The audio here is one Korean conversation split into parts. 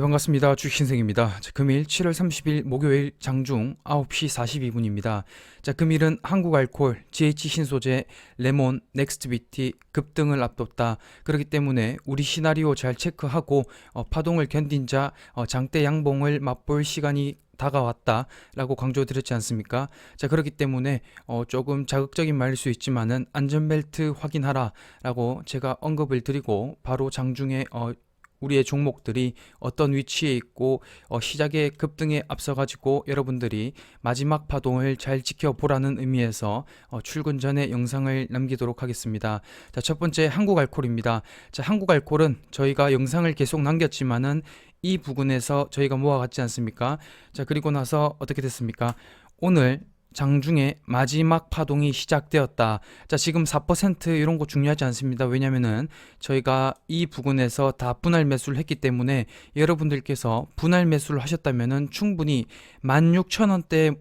네 반갑습니다. 주신생입니다. 자, 금일 7월 30일 목요일 장중 9시 42분입니다. 자 금일은 한국 알콜, GH 신소재, 레몬, 넥스트비티 급등을 앞뒀다. 그렇기 때문에 우리 시나리오 잘 체크하고 어, 파동을 견딘 자 어, 장대 양봉을 맛볼 시간이 다가왔다라고 강조드렸지 않습니까? 자 그렇기 때문에 어, 조금 자극적인 말일 수 있지만은 안전벨트 확인하라라고 제가 언급을 드리고 바로 장중에 어, 우리의 종목들이 어떤 위치에 있고 어, 시작의 급등에 앞서 가지고 여러분들이 마지막 파동을 잘 지켜보라는 의미에서 어, 출근 전에 영상을 남기도록 하겠습니다. 자, 첫 번째 한국 알콜입니다. 자, 한국 알콜은 저희가 영상을 계속 남겼지만은 이 부분에서 저희가 모아갔지 않습니까? 자, 그리고 나서 어떻게 됐습니까? 오늘 장중에 마지막 파동이 시작되었다. 자, 지금 4% 이런 거 중요하지 않습니다. 왜냐면은 저희가 이 부분에서 다 분할 매수를 했기 때문에 여러분들께서 분할 매수를 하셨다면은 충분히 16,000원대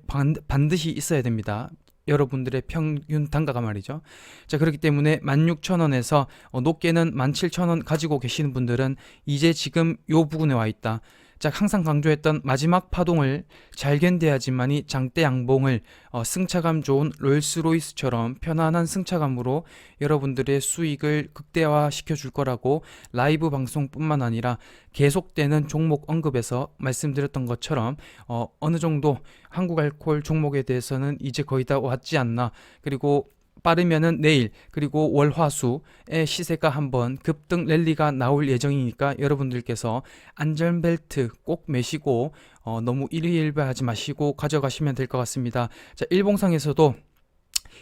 반드시 있어야 됩니다. 여러분들의 평균 단가가 말이죠. 자, 그렇기 때문에 16,000원에서 어, 높게는 17,000원 가지고 계시는 분들은 이제 지금 요 부분에 와 있다. 자, 항상 강조했던 마지막 파동을 잘 견뎌야지만이 장대 양봉을 어, 승차감 좋은 롤스로이스처럼 편안한 승차감으로 여러분들의 수익을 극대화 시켜줄 거라고 라이브 방송뿐만 아니라 계속되는 종목 언급에서 말씀드렸던 것처럼 어, 어느 정도 한국 알콜 종목에 대해서는 이제 거의 다 왔지 않나. 그리고 빠르면은 내일 그리고 월화수의 시세가 한번 급등 랠리가 나올 예정이니까 여러분들께서 안전벨트 꼭 매시고 어, 너무 일희일비하지 마시고 가져가시면 될 것 같습니다. 자 일봉상에서도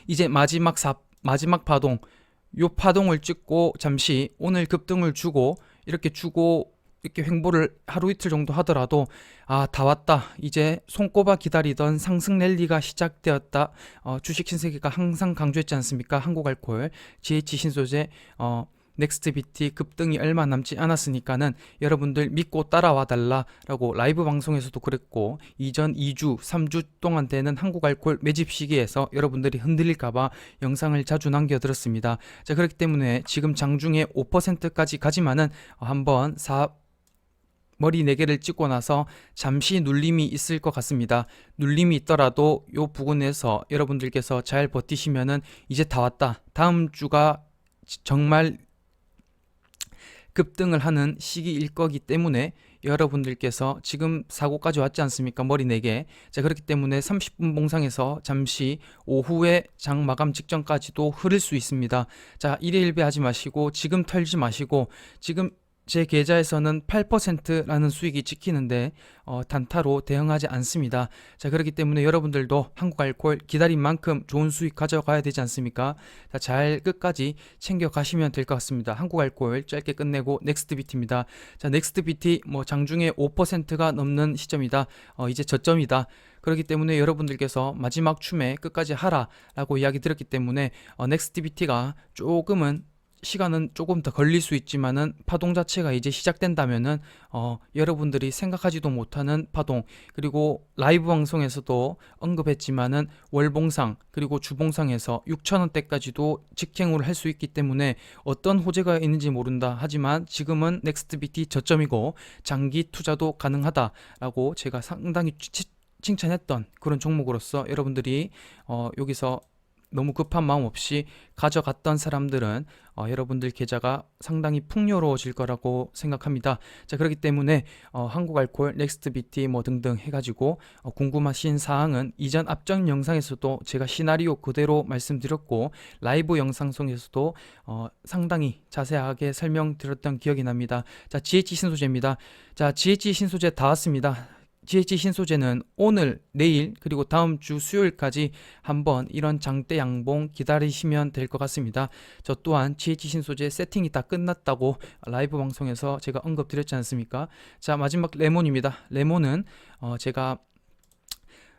이제 마지막 사 마지막 파동 요 파동을 찍고 잠시 오늘 급등을 주고 이렇게 주고 이렇게 횡보를 하루 이틀 정도 하더라도 아 다 왔다. 이제 손꼽아 기다리던 상승 랠리가 시작되었다. 어, 주식 신세계가 항상 강조했지 않습니까? 한국 알콜 GH 신소재 어, 넥스트 비티 급등이 얼마 남지 않았으니까는 여러분들 믿고 따라와 달라라고 라이브 방송에서도 그랬고 이전 2주, 3주 동안 되는 한국 알콜 매집 시기에서 여러분들이 흔들릴까봐 영상을 자주 남겨드렸습니다. 자 그렇기 때문에 지금 장중에 5%까지 가지만은 한번 4 머리 4개를 찍고 나서 잠시 눌림이 있을 것 같습니다. 눌림이 있더라도 요 부분에서 여러분들께서 잘 버티시면은 이제 다 왔다. 다음 주가 지- 정말 급등을 하는 시기일 거기 때문에 여러분들께서 지금 사고까지 왔지 않습니까? 머리 4개. 자, 그렇기 때문에 30분 봉상에서 잠시 오후에 장 마감 직전까지도 흐를 수 있습니다. 자, 일일배 하지 마시고 지금 털지 마시고 지금 제 계좌에서는 8%라는 수익이 찍히는데 어, 단타로 대응하지 않습니다. 자 그렇기 때문에 여러분들도 한국 알콜 기다린 만큼 좋은 수익 가져가야 되지 않습니까? 자, 잘 끝까지 챙겨 가시면 될 것 같습니다. 한국 알콜 짧게 끝내고 넥스트 비티입니다. 자 넥스트 비티 뭐 장중에 5%가 넘는 시점이다. 어, 이제 저점이다. 그렇기 때문에 여러분들께서 마지막 춤에 끝까지 하라라고 이야기 드렸기 때문에 어, 넥스트 비티가 조금은 시간은 조금 더 걸릴 수 있지만은 파동 자체가 이제 시작된다면은 어 여러분들이 생각하지도 못하는 파동 그리고 라이브 방송에서도 언급했지만은 월봉상 그리고 주봉상에서 6천 원대까지도 직행으로 할수 있기 때문에 어떤 호재가 있는지 모른다. 하지만 지금은 넥스트 비티 저점이고 장기 투자도 가능하다라고 제가 상당히 치- 칭찬했던 그런 종목으로서 여러분들이 어 여기서 너무 급한 마음 없이 가져갔던 사람들은 어, 여러분들 계좌가 상당히 풍요로워질 거라고 생각합니다. 자 그렇기 때문에 어, 한국 알콜, 넥스트 비티 뭐 등등 해가지고 어, 궁금하신 사항은 이전 앞전 영상에서도 제가 시나리오 그대로 말씀드렸고 라이브 영상 속에서도 어, 상당히 자세하게 설명드렸던 기억이 납니다. 자 GH 신소재입니다. 자 GH 신소재 다 왔습니다. GH 신소재는 오늘, 내일 그리고 다음 주 수요일까지 한번 이런 장대 양봉 기다리시면 될 것 같습니다. 저 또한 GH 신소재 세팅이 다 끝났다고 라이브 방송에서 제가 언급드렸지 않습니까? 자 마지막 레몬입니다. 레몬은 어, 제가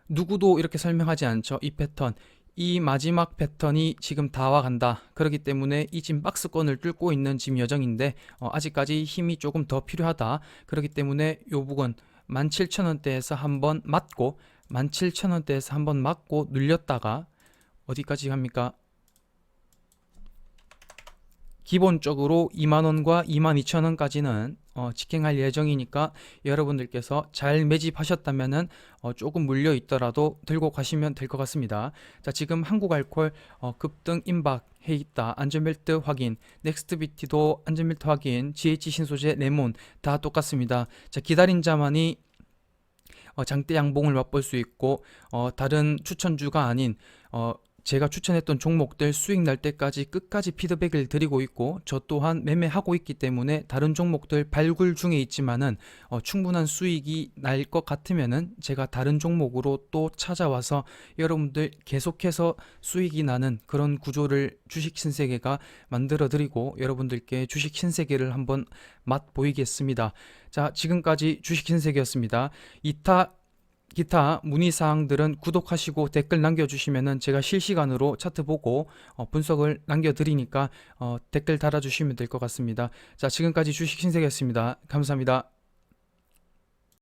누구도 이렇게 설명하지 않죠. 이 패턴. 이 마지막 패턴이 지금 다 와간다. 그렇기 때문에 이 지금 박스권을 뚫고 있는 지금 여정인데 어, 아직까지 힘이 조금 더 필요하다. 그렇기 때문에 요 부분 17,000원대에서 한번 맞고 17,000원대에서 한번 맞고 눌렸다가 어디까지 갑니까? 기본적으로 2만원과 22,000원까지는 어, 직행할 예정이니까 여러분들께서 잘 매집하셨다면은 어, 조금 물려 있더라도 들고 가시면 될 것 같습니다. 자, 지금 한국 알콜 어, 급등 임박 해 있다. 안전벨트 확인. 넥스트비티도 안전벨트 확인. GH 신소재 레몬 다 똑같습니다. 자, 기다린 자만이 어, 장대 양봉을 맛볼 수 있고 어, 다른 추천주가 아닌 어, 제가 추천했던 종목들 수익 날 때까지 끝까지 피드백을 드리고 있고 저 또한 매매하고 있기 때문에 다른 종목들 발굴 중에 있지만은 어, 충분한 수익이 날 것 같으면은 제가 다른 종목으로 또 찾아와서 여러분들 계속해서 수익이 나는 그런 구조를 주식 신세계가 만들어 드리고 여러분들께 주식 신세계를 한번 맛보이겠습니다. 자, 지금까지 주식 신세계였습니다. 이타 기타 문의 사항들은 구독하시고 댓글 남겨주시면은 제가 실시간으로 차트 보고 어, 분석을 남겨드리니까 어, 댓글 달아주시면 될 것 같습니다. 자, 지금까지 주식 신세계였습니다. 감사합니다.